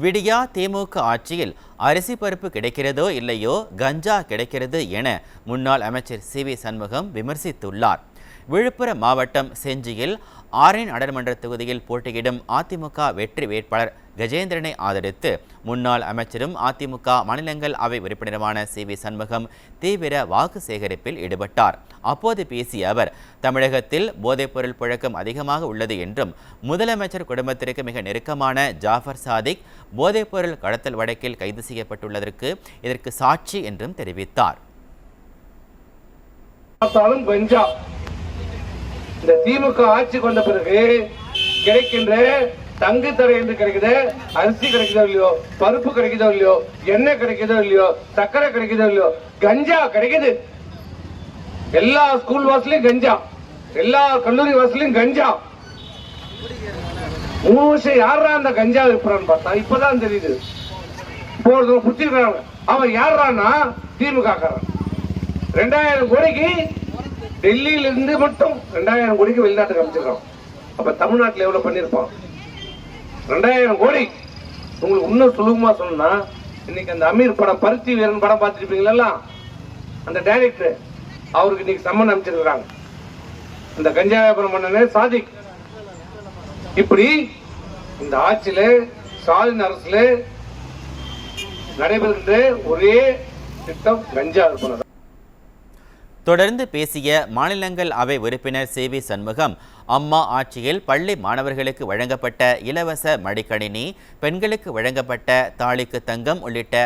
விடியா திமுக ஆட்சியில் அரிசி பருப்பு கிடைக்கிறதோ இல்லையோ கஞ்சா கிடைக்கிறது என முன்னாள் அமைச்சர் சி வி சண்முகம் விமர்சித்துள்ளார். விழுப்புரம் மாவட்டம் செஞ்சியில் ஆரேன் நாடாளுமன்ற தொகுதியில் போட்டியிடும் அதிமுக வெற்றி வேட்பாளர் கஜேந்திரனை ஆதரித்து முன்னாள் அமைச்சரும் அதிமுக மாநிலங்கள் அவை உறுப்பினருமான சி வி சண்முகம் தீவிர வாக்கு சேகரிப்பில் ஈடுபட்டார். அப்போது பேசிய அவர் தமிழகத்தில் போதைப்பொருள் புழக்கம் அதிகமாக உள்ளது என்றும் முதலமைச்சர் குடும்பத்திற்கு மிக நெருக்கமான ஜாஃபர் சாதிக் போதைப்பொருள் கடத்தல் வழக்கில் கைது செய்யப்பட்டுள்ளதற்கு இதற்கு சாட்சி என்றும் தெரிவித்தார். பார்த்தாலும் கஞ்சா. இந்த திமுக ஆட்சி கொண்ட பிறகு கிடைக்கின்ற தங்கு தடை என்று கிடைக்குது அரிசி கிடைக்குதோ இல்லையோ பருப்பு கிடைக்குதோ இல்லையோ எண்ணெய் கிடைக்குதோ இல்லையோ சக்கரை கிடைக்குதோ இல்லையோ கஞ்சா கிடைக்குது. எல்லா ஸ்கூல் வாசலையும் கஞ்சா. எல்லா கல்லூரி வாசலையும் கஞ்சா. மூணு வருஷம் யாரா அந்த கஞ்சா விற்கிறான்னு பார்த்தா? இப்பதான் தெரியுது. போறது புடிச்சிருக்காங்க அவன் யாரான்னா திமுக காரன் ரெண்டாயிரம் கோடிக்கு டெல்லியில இருந்து மட்டும் ரெண்டாயிரம் கோடிக்கு வெளிநாட்டுக்கு அமைச்சிருக்கான் அப்ப தமிழ்நாட்டுல எவ்வளவு பண்ணிருப்பான் ரெண்டாயிரம் கோடி. உங்களுக்கு இன்னும் சுலபமா சொல்லணும்னா இன்னைக்கு அந்த அமீர் படம் பருத்தி வீரன் படம் பார்த்துருப்பீங்களா அந்த டைரக்டர் அவருக்கு இன்னைக்கு சம்மன் அமைச்சிருக்கிறாங்க இந்த கஞ்சா வியாபாரம் பண்ணனே சாதிக். இப்படி இந்த ஆட்சியில ஸ்டாலின் அரசுல நடைபெறுகின்ற ஒரே திட்டம் கஞ்சா விற்பனை தொடர்ந்து பேசிய மாநிலங்கள் அவை உறுப்பினர் சி. வி. சண்முகம் அம்மா ஆட்சியில் பள்ளி மாணவர்களுக்கு வழங்கப்பட்ட இலவச மடிக்கணினி பெண்களுக்கு வழங்கப்பட்ட தாலிக்கு தங்கம் உள்ளிட்ட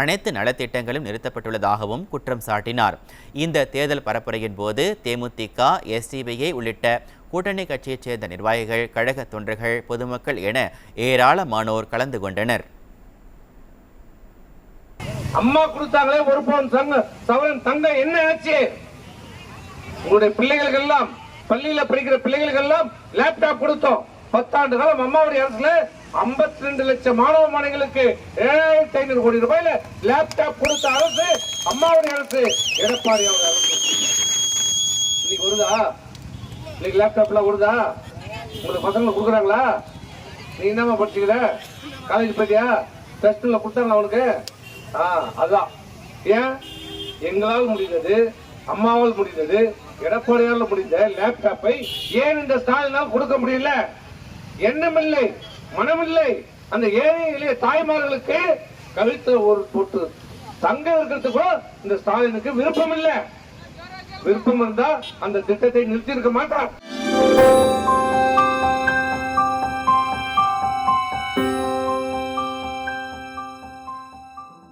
அனைத்து நலத்திட்டங்களும் நிறுத்தப்பட்டுள்ளதாகவும் குற்றம் சாட்டினார். இந்த தேர்தல் பரப்புரையின் போது தேமுதிக எஸ்டிபிஐ உள்ளிட்ட கூட்டணி கட்சியைச் சேர்ந்த நிர்வாகிகள் கழக தொண்டர்கள் பொதுமக்கள் என ஏராளமானோர் கலந்து கொண்டனர். அம்மா கொடுத்தாங்களே ஒரு பவுன் தங்க சவரன் என்ன ஆச்சு? உங்களுடைய பிள்ளைகளுக்கு எல்லாம் பள்ளியில படிக்கிற பிள்ளைகளுக்கு எல்லாம் லேப்டாப் கொடுத்தோம். பத்தாண்டு காலம் அம்மாவுடைய அரசுல 52 ரெண்டு லட்சம் மாணவ மாணவிகளுக்கு ஏழாயிரத்தி ஐநூறு கோடி ரூபாயில லேப்டாப் கொடுத்த அரசு அம்மாவுடைய அரசு எடப்பாடியோட அரசு. இன்னைக்கு வருதா? இன்னைக்கு லேப்டாப் எல்லாம் வருதா? உங்களுக்கு பசங்களை கொடுக்குறாங்களா? நீ என்னமா படிச்சுக்கிற? காலேஜ் போயிட்டியா டெஸ்ட்ல கொடுத்தாங்களா அவனுக்கு? ஆ அதான். ஏன்? எங்களால் முடிந்தது அம்மாவால் முடிந்தது எடப்பாடியால் முடிந்த லேப்டாப்பை ஏன் இந்த ஸ்டாலினால் கொடுக்க முடியல? எண்ணமில்லை மனமில்லை. அந்த ஏழை எளிய தாய்மார்களுக்கு கழுத்துல ஒரு போட்டு தங்க இருக்கிறது கூட இந்த ஸ்டாலினுக்கு விருப்பம் இல்லை விருப்பம் இருந்தா அந்த திட்டத்தை நிறுத்தி இருக்க மாட்டார்.